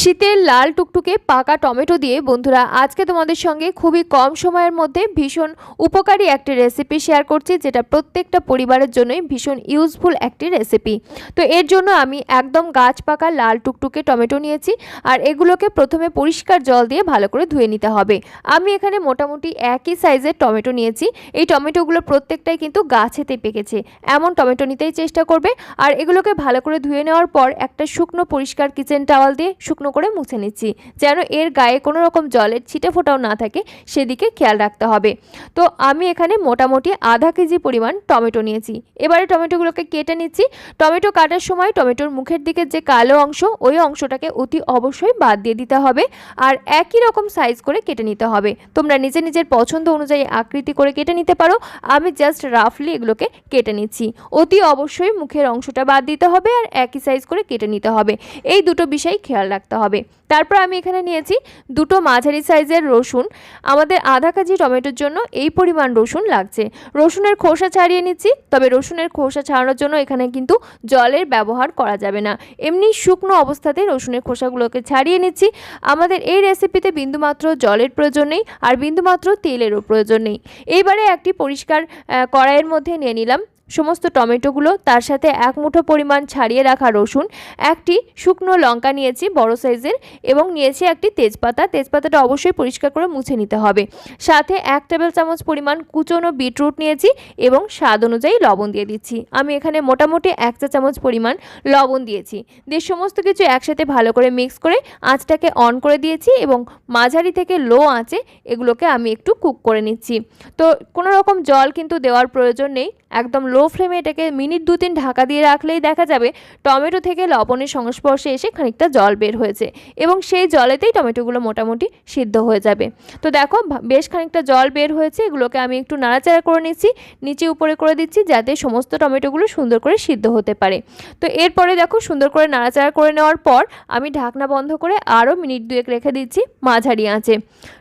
শীতের লাল টুকটুকে পাকা টমেটো দিয়ে, বন্ধুরা, আজকে তোমাদের সঙ্গে খুবই কম সময়ের মধ্যে ভীষণ উপকারী একটি রেসিপি শেয়ার করছি, যেটা প্রত্যেকটা পরিবারের জন্যই ভীষণ ইউজফুল একটি রেসিপি তো এর জন্য আমি একদম গাছ পাকা লাল টুকটুকে টমেটো নিয়েছি, আর এগুলোকে প্রথমে পরিষ্কার জল দিয়ে ভালো করে ধুয়ে নিতে হবে। আমি এখানে মোটামুটি একই সাইজের টমেটো নিয়েছি, এই টমেটোগুলো প্রত্যেকটাই কিন্তু গাছেতে পেকেছে। এমন টমেটো নিতেই চেষ্টা করবে, আর এগুলোকে ভালো করে ধুয়ে নেওয়ার পর একটা শুকনো পরিষ্কার কিচেন টাওয়াল দিয়ে শুকনো করে মুছে নিচ্ছি। যেন এর গায়ে কোনো রকম জলের ছিটে ফোটাও না থাকে, সেদিকে খেয়াল রাখতে হবে। তো আমি এখানে মোটামুটি আধা কেজি পরিমাণ টমেটো নিয়েছি। এবারে টমেটোগুলোকে কেটে নিচ্ছি। টমেটো কাটার সময় টমেটোর মুখের দিকে যে কালো অংশ, ওই অংশটাকে অতি অবশ্যই বাদ দিয়ে দিতে হবে আর একই রকম সাইজ করে কেটে নিতে হবে। তোমরা নিজে নিজের পছন্দ অনুযায়ী আকৃতি করে কেটে নিতে পারো। আমি জাস্ট রাফলি এগুলোকে কেটে নিচ্ছি। অতি অবশ্যই মুখের অংশটা বাদ দিতে হবে আর একই সাইজ করে কেটে নিতে হবে। এই দুটো বিষয় খেয়াল রাখতে হবে। তারপর আমি এখানে নিয়েছি দুটো মাঝারি সাইজের রসুন। আমাদের আধা কেজি টমেটোর জন্য এই পরিমাণ রসুন লাগছে। রসুনের খোসা ছাড়িয়ে নিচ্ছি, তবে রসুনের খোসা ছাড়ানোর জন্য এখানে কিন্তু জলের ব্যবহার করা যাবে না। এমনি শুকনো অবস্থাতে রসুনের খোসাগুলোকে ছাড়িয়ে নিচ্ছি। আমাদের এই রেসিপিতে বিন্দুমাত্র জলের প্রয়োজন নেই আর বিন্দুমাত্র তেলেরও প্রয়োজন নেই। এইবারে একটি পরিষ্কার কড়াইয়ের মধ্যে নিয়ে নিলাম। সমস্ত টমেটোগুলো তার সাথে এক মুঠো পরিমাণ ছাড়িয়ে রাখা রসুন, একটি শুকনো লঙ্কা নিয়েছি বড় সাইজের এবং নিয়েছি একটি তেজপাতা। তেজপাতাটা অবশ্যই পরিষ্কার করে মুছে নিতে হবে। সাথে এক টেবিল চামচ পরিমাণ কুচনো বিটরুট নিয়েছি এবং স্বাদ অনুযায়ী লবণ দিয়ে দিচ্ছি। আমি এখানে মোটামুটি এক চা চামচ পরিমাণ লবণ দিয়েছি। দিয়ে সমস্ত কিছু একসাথে ভালো করে মিক্স করে আঁচটাকে অন করে দিয়েছি এবং মাঝারি থেকে লো আঁচে এগুলোকে আমি একটু কুক করে নিচ্ছি। তো কোনো রকম জল কিন্তু দেওয়ার প্রয়োজন নেই। একদম লো ফ্লেমে এটাকে মিনিট দু তিন ঢাকা দিয়ে রাখলেই দেখা যাবে টমেটো থেকে লবণের সংস্পর্শে এসে খানিকটা জল বের হয়েছে এবং সেই জলেতেই টমেটোগুলো মোটামুটি সিদ্ধ হয়ে যাবে। তো দেখো বেশ খানিকটা জল বের হয়েছে, এগুলোকে আমি একটু নাড়াচাড়া করে নিচ্ছি, নিচে উপরে করে দিচ্ছি যাতে সমস্ত টমেটোগুলো সুন্দর করে সিদ্ধ হতে পারে। তো এরপরে দেখো, সুন্দর করে নাড়াচাড়া করে নেওয়ার পর আমি ঢাকনা বন্ধ করে আরও মিনিট দুয়েক রেখে দিচ্ছি মাঝারি আঁচে।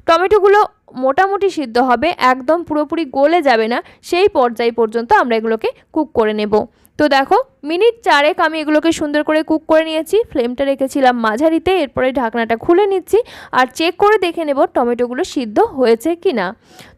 টমেটোগুলো মোটামুটি সিদ্ধ হবে, একদম পুরোপুরি গলে যাবে না, সেই পর্যায় পর্যন্ত আমরা এগুলোকে কুক করে নেব। তো দেখো মিনিট চারেক আমি এগুলোকে সুন্দর করে কুক করে নিয়েছি, ফ্লেমটা রেখেছিলাম মাঝারিতে, এরপরে ঢাকনাটা খুলে নিচ্ছি আর চেক করে দেখে নেব টমেটোগুলো সিদ্ধ হয়েছে কি না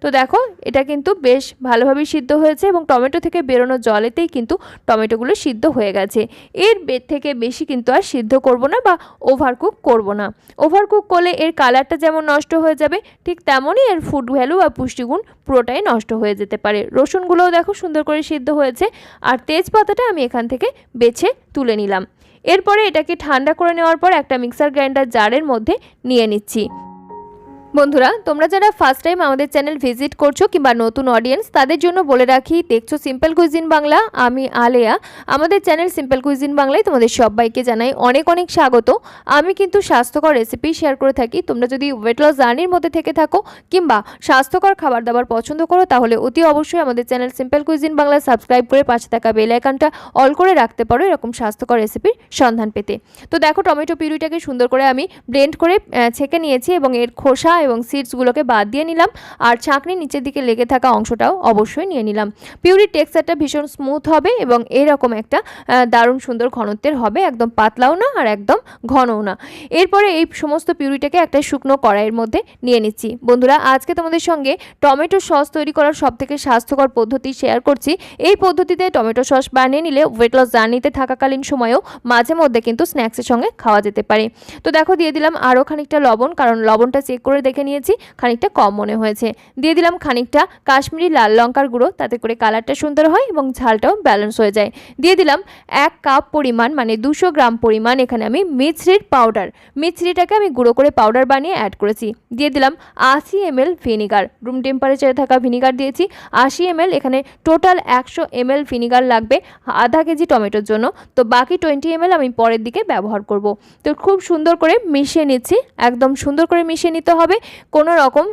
তো দেখো, এটা কিন্তু বেশ ভালোভাবেই সিদ্ধ হয়েছে এবং টমেটো থেকে বেরোনো জলেতেই কিন্তু টমেটোগুলো সিদ্ধ হয়ে গেছে। এর থেকে বেশি কিন্তু আর সিদ্ধ করব না বা ওভার কুক করব না। ওভার কুক করলে এর কালারটা যেমন নষ্ট হয়ে যাবে, ঠিক তেমনই এর ফুড ভ্যালু বা পুষ্টিগুণ পুরোটাই নষ্ট হয়ে যেতে পারে। রসুনগুলোও দেখো সুন্দর করে সিদ্ধ হয়েছে। আর তেজপাতাটা আমি এখান থেকে বেছে তুলে নিলাম। এরপরে এটাকে ঠান্ডা করে নেওয়ার পর একটা মিক্সার গ্রাইন্ডার জারের মধ্যে নিয়ে নিচ্ছি। বন্ধুরা, তোমরা যারা ফার্স্ট টাইম আমাদের চ্যানেল ভিজিট করছ কিংবা নতুন অডিয়েন্স তাদের জন্য বলে রাখি, দেখছ সিম্পল কুইজিন বাংলা আমি আলেয়া। আমাদের চ্যানেল সিম্পল কুইজিন বাংলায় তোমাদের সবাইকে জানাই অনেক অনেক স্বাগত। আমি কিন্তু স্বাস্থ্যকর রেসিপি শেয়ার করে থাকি। তোমরা যদি ওয়েট লস জার্নির মধ্যে থেকে থাকো কিংবা স্বাস্থ্যকর খাবার দাবার পছন্দ করো, তাহলে অতি অবশ্যই আমাদের channel simple cuisine Bangla subscribe করে পাশে থাকা বেল আইকনটা অল করে রাখতে পারো এরকম স্বাস্থ্যকর রেসিপির সন্ধান পেতে। তো দেখো টমেটো পিউরিটাকে সুন্দর করে আমি ব্লেন্ড করে ছেঁকে নিয়েছি এবং এর খোসা এবং সিডসগুলোকে বাদ দিয়ে নিলাম। আর ছাঁকনি নিচের দিকে লেগে থাকা অংশটাও অবশ্যই নিয়ে নিলাম। পিউরির টেক্সচারটা ভীষণ স্মুথ হবে এবং এরকম একটা দারুণ সুন্দর ঘনত্বের হবে। একদম পাতলাও না আর একদম ঘনও না। এরপরে এই সমস্ত পিউরিটাকে একটা শুকনো কড়াইয়ের মধ্যে নিয়ে নিচ্ছি। বন্ধুরা, আজকে তোমাদের সঙ্গে টমেটো সস তৈরি করার সব থেকে স্বাস্থ্যকর পদ্ধতি শেয়ার করছি। এই পদ্ধতিতে টমেটো সস বানিয়ে নিলে ওয়েট লস জার্নিতে থাকাকালীন সময়েও মাঝে মধ্যে কিন্তু স্ন্যাক্সের সঙ্গে খাওয়া যেতে পারে। তো দেখো, দিয়ে দিলাম আরও খানিকটা লবণ, কারণ লবণটা চেক করে দেখে নিয়েছি, খানিকটা কম মনে হয়েছে। দিয়ে দিলাম খানিকটা কাশ্মীরি লাল লঙ্কার গুঁড়ো, তাতে করে কালারটা সুন্দর হয় এবং ঝালটাও ব্যালেন্স হয়ে যায়। দিয়ে দিলাম এক কাপ পরিমাণ মানে দুশো গ্রাম পরিমাণ এখানে আমি মিছরির পাউডার মিছরিটাকে আমি গুঁড়ো করে পাউডার বানিয়ে অ্যাড করেছি। দিয়ে দিলাম আশি এমএল ভিনিগার রুম টেম্পারেচারে থাকা ভিনিগার দিয়েছি। আশি এমএল, এখানে টোটাল একশো এমএল ভিনিগার লাগবে আধা কেজি টমেটোর জন্য। তো বাকি টোয়েন্টি এমএল আমি পরের দিকে ব্যবহার করব। তো খুব সুন্দর করে মিশিয়ে নিচ্ছি, একদম সুন্দর করে মিশিয়ে নিতে হবে। কোনো রকম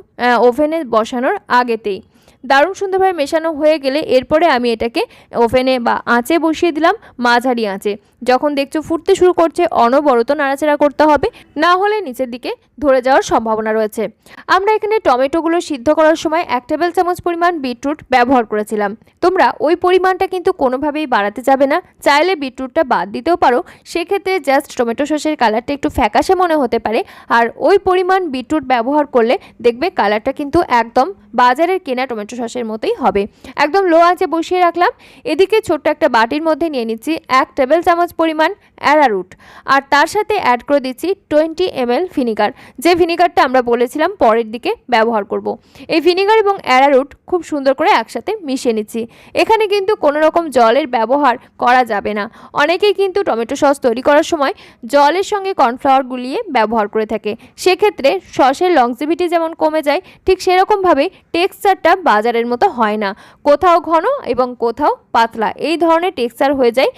ওভেনে বসানোর আগেতেই। দারুণ সুন্দরভাবে মেশানো হয়ে গেলে এরপরে আমি এটাকে ওভেনে বা আঁচে বসিয়ে দিলাম মাঝারি আঁচে। যখন দেখছ ফুটতে শুরু করছে, অনবরত নাড়াচাড়া করতে হবে। না হলে নিচের দিকে ধরে যাওয়ার সম্ভাবনা রয়েছে। আমরা এখানে টমেটোগুলো সিদ্ধ করার সময় এক টেবিল চামচ পরিমাণ বিটরুট ব্যবহার করেছিলাম। তোমরা ওই পরিমাণটা কিন্তু কোনোভাবেই বাড়াতে যাবে না। চাইলে বিটরুটটা বাদ দিতেও পারো। সেক্ষেত্রে জাস্ট টমেটো সসের কালারটা একটু ফ্যাকাশে মনে হতে পারে। আর ওই পরিমাণ বিটরুট ব্যবহার করলে দেখবে কালারটা কিন্তু একদম বাজারের কেনা টমেটো সসের মতোই হবে। একদম লো আঁচে বসিয়ে রাখলাম। এদিকে ছোট্ট একটা বাটির মধ্যে নিয়ে নিচ্ছি এক টেবিল চামচ পরিমাণ অ্যারারুট আর তার সাথে অ্যাড করে দিচ্ছি টোয়েন্টি এমএল ভিনিগার যে ভিনিগারটা আমরা বলেছিলাম পরের দিকে ব্যবহার করব। এই ভিনিগার এবং অ্যারারুট খুব সুন্দর করে একসাথে মিশিয়ে নিচ্ছি। এখানে কিন্তু কোনো রকম জলের ব্যবহার করা যাবে না। অনেকেই কিন্তু টমেটো সস তৈরি করার সময় জলের সঙ্গে কর্নফ্লাওয়ার গুলিয়ে ব্যবহার করে থাকে। সেক্ষেত্রে সসের লংজিভিটি যেমন কমে যায়, ঠিক সেরকমভাবে টেক্সচারটা বাজারের মতো হয় না। কোথাও ঘন এবং কোথাও পাতলা। এই ধরনের টেক্সচার হয়ে যায়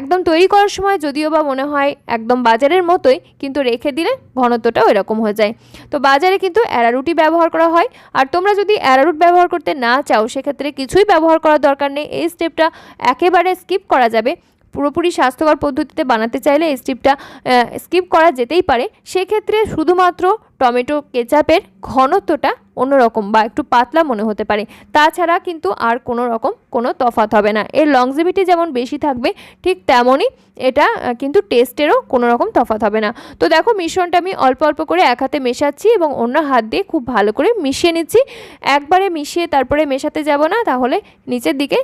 একদম তৈরি করার সময় যদিও বা মনে হয় একদম বাজারের মতোই, কিন্তু রেখে দিলে ঘনত্বটাও এরকম হয়ে যায়। তো বাজারে কিন্তু অ্যারারুটি ব্যবহার করা হয়। আর তোমরা যদি অ্যারারুট ব্যবহার করতে না চাও, সেক্ষেত্রে কিছুই ব্যবহার করার দরকার নেই। এই স্টেপটা একেবারে স্কিপ করা যাবে। পুরোপুরি স্বাস্থ্যকর পদ্ধতিতে বানাতে চাইলে এই স্টেপটা স্কিপ করা যেতেই পারে। সেক্ষেত্রে শুধুমাত্র টমেটো কেচাপের ঘনত্বটা অন্যরকম বা একটু পাতলা মনে হতে পারে। তাছাড়া কিন্তু আর কোনো রকম কোনো তফাৎ হবে না। এর লংজিভিটি যেমন বেশি থাকবে, ঠিক তেমনই এটা কিন্তু টেস্টেরও কোনো রকম তফাৎ হবে না। তো দেখো, মিশ্রণটা আমি অল্প অল্প করে এক হাতে মেশাচ্ছি এবং অন্য হাত দিয়ে খুব ভালো করে মিশিয়ে নিচ্ছি। একবারে মিশিয়ে তারপরে মেশাতে যাব না, তাহলে নিচের দিকে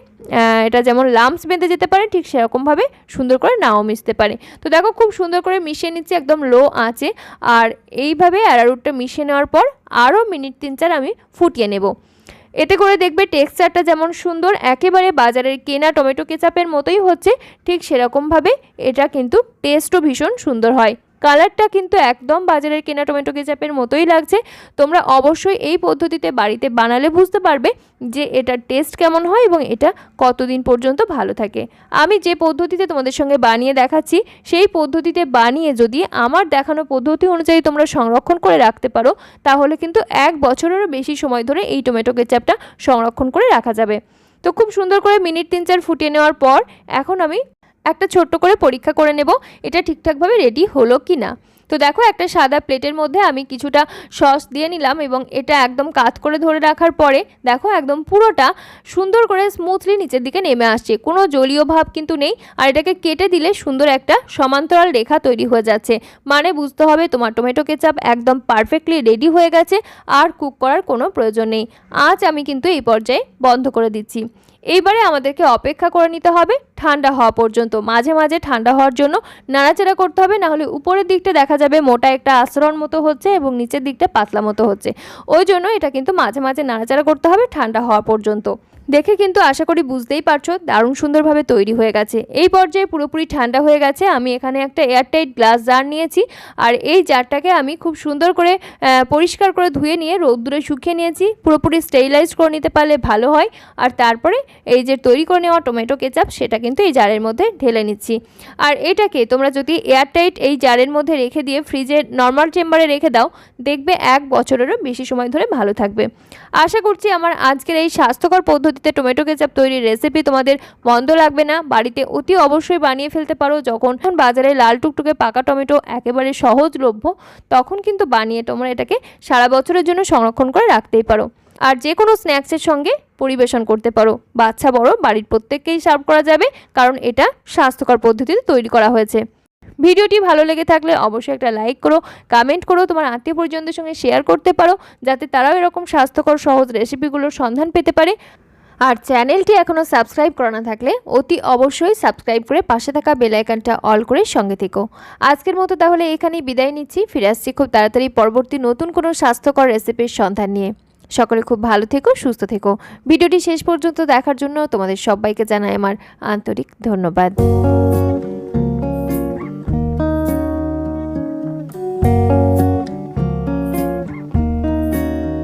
এটা যেমন লাম্পস বেঁধে যেতে পারে, ঠিক সেরকমভাবে সুন্দর করে নাও মিশতে পারে। তো দেখো, খুব সুন্দর করে মিশিয়ে নিচ্ছি, একদম লো আঁচে। আর এইভাবে অ্যারারুটটা মিশিয়ে নেওয়ার পর আরও মিনিট তিন চার আমি ফুটিয়ে নেব। এতে করে দেখবে টেক্সচারটা যেমন সুন্দর, একেবারে বাজারের কেনা টমেটো কেচাপের মতোই হচ্ছে, ঠিক সেরকমভাবে এটা কিন্তু টেস্টও ভীষণ সুন্দর হয়। কালারটা কিন্তু একদম বাজারের কেনা টমেটো কেচাপের মতোই লাগছে। তোমরা অবশ্যই এই পদ্ধতিতে বাড়িতে বানালে বুঝতে পারবে যে এটার টেস্ট কেমন হয় এবং এটা কতদিন পর্যন্ত ভালো থাকে। আমি যে পদ্ধতিতে তোমাদের সঙ্গে বানিয়ে দেখাচ্ছি, সেই পদ্ধতিতে বানিয়ে যদি আমার দেখানো পদ্ধতি অনুযায়ী তোমরা সংরক্ষণ করে রাখতে পারো, তাহলে কিন্তু এক বছরেরও বেশি সময় ধরে এই টমেটো কেচাপটা সংরক্ষণ করে রাখা যাবে। তো খুব সুন্দর করে মিনিট তিন চার ফুটিয়ে নেওয়ার পর এখন আমি একটা ছোট্ট করে পরীক্ষা করে নেব, এটা ঠিকঠাকভাবে রেডি হলো কি না তো দেখো, একটা সাদা প্লেটের মধ্যে আমি কিছুটা সস দিয়ে নিলাম এবং এটা একদম কাত করে ধরে রাখার পরে, দেখো একদম পুরোটা সুন্দর করে স্মুথলি নিচের দিকে নেমে আসছে। কোনো জলীয় ভাব কিন্তু নেই আর এটাকে কেটে দিলে সুন্দর একটা সমান্তরাল রেখা তৈরি হয়ে যাচ্ছে। মানে বুঝতে হবে তোমার টমেটো কেচাপ একদম পারফেক্টলি রেডি হয়ে গেছে, আর কুক করার কোনো প্রয়োজন নেই। আজ আমি কিন্তু এই পর্যায়ে বন্ধ করে দিচ্ছি। এইবারে আমাদেরকে অপেক্ষা করে নিতে হবে। ঠান্ডা হওয়া পর্যন্ত। মাঝে মাঝে ঠান্ডা হওয়ার জন্য নাড়াচাড়া করতে হবে, না হলে উপরের দিকটা দেখা যাবে মোটা একটা আচরণ মতো হচ্ছে এবং নিচের দিকটা পাতলা মতো হচ্ছে। ওই জন্য এটা কিন্তু মাঝে মাঝে নাড়াচাড়া করতে হবে ঠান্ডা হওয়া পর্যন্ত। দেখে কিন্তু আশা করি বুঝতেই পারছ, দারুণ সুন্দরভাবে তৈরি হয়ে গেছে। এই পর্যায়ে পুরোপুরি ঠান্ডা হয়ে গেছে, আমি এখানে একটা এয়ারটাইট গ্লাস জার নিয়েছি আর এই জারটাকে আমি খুব সুন্দর করে পরিষ্কার করে ধুয়ে নিয়ে রোদ্দুরে শুকিয়ে নিয়েছি। পুরোপুরি স্টেরিলাইজ করে নিতে পারলে ভালো হয়। আর তারপরে এই যে তৈরি করে নেওয়া টমেটো কেচাপ, সেটা কিন্তু এই জারের মধ্যে ঢেলে নিচ্ছি। আর এটাকে তোমরা যদি এয়ারটাইট এই জারের মধ্যে রেখে দিয়ে ফ্রিজে নর্মাল চেম্বারে রেখে দাও, দেখবে এক বছরেরও বেশি সময় ধরে ভালো থাকবে। আশা করছি আমার আজকের এই স্বাস্থ্যকর পদ্ধতিতে টমেটো কেচাপ তৈরির রেসিপি তোমাদের মন্দ লাগবে না। বাড়িতে অতি অবশ্যই বানিয়ে ফেলতে পারো। যখন বাজারে লাল টুকটুকে পাকা টমেটো একেবারে সহজলভ্য, তখন কিন্তু বানিয়ে তোমরা এটাকে সারা বছরের জন্য সংরক্ষণ করে রাখতেই পারো। আর যে কোনো স্ন্যাক্সের সঙ্গে পরিবেশন করতে পারো। বাচ্চা, বড়, বাড়ির প্রত্যেককেই সার্ভ করা যাবে, কারণ এটা স্বাস্থ্যকর পদ্ধতিতে তৈরি করা হয়েছে। ভিডিওটি ভালো লেগে থাকলে অবশ্যই একটা লাইক করো কমেন্ট করো, তোমার আত্মীয় পরিজনদের সঙ্গে শেয়ার করতে পারো, যাতে তারাও এরকম স্বাস্থ্যকর, সহজ রেসিপিগুলোর সন্ধান পেতে পারে। আর চ্যানেলটি এখনও সাবস্ক্রাইব করা না থাকলে অতি অবশ্যই সাবস্ক্রাইব করে পাশে থাকা বেল আইকনটা অল করে সঙ্গে থেকো। আজকের মতো তাহলে এখানেই বিদায় নিচ্ছি। ফিরে আসছি খুব তাড়াতাড়ি পরবর্তী নতুন কোনো স্বাস্থ্যকর রেসিপির সন্ধান নিয়ে। সকলে খুব ভালো থেকো, সুস্থ থেকো। ভিডিওটি শেষ পর্যন্ত দেখার জন্য তোমাদের সবাইকে জানাই আমার আন্তরিক ধন্যবাদ।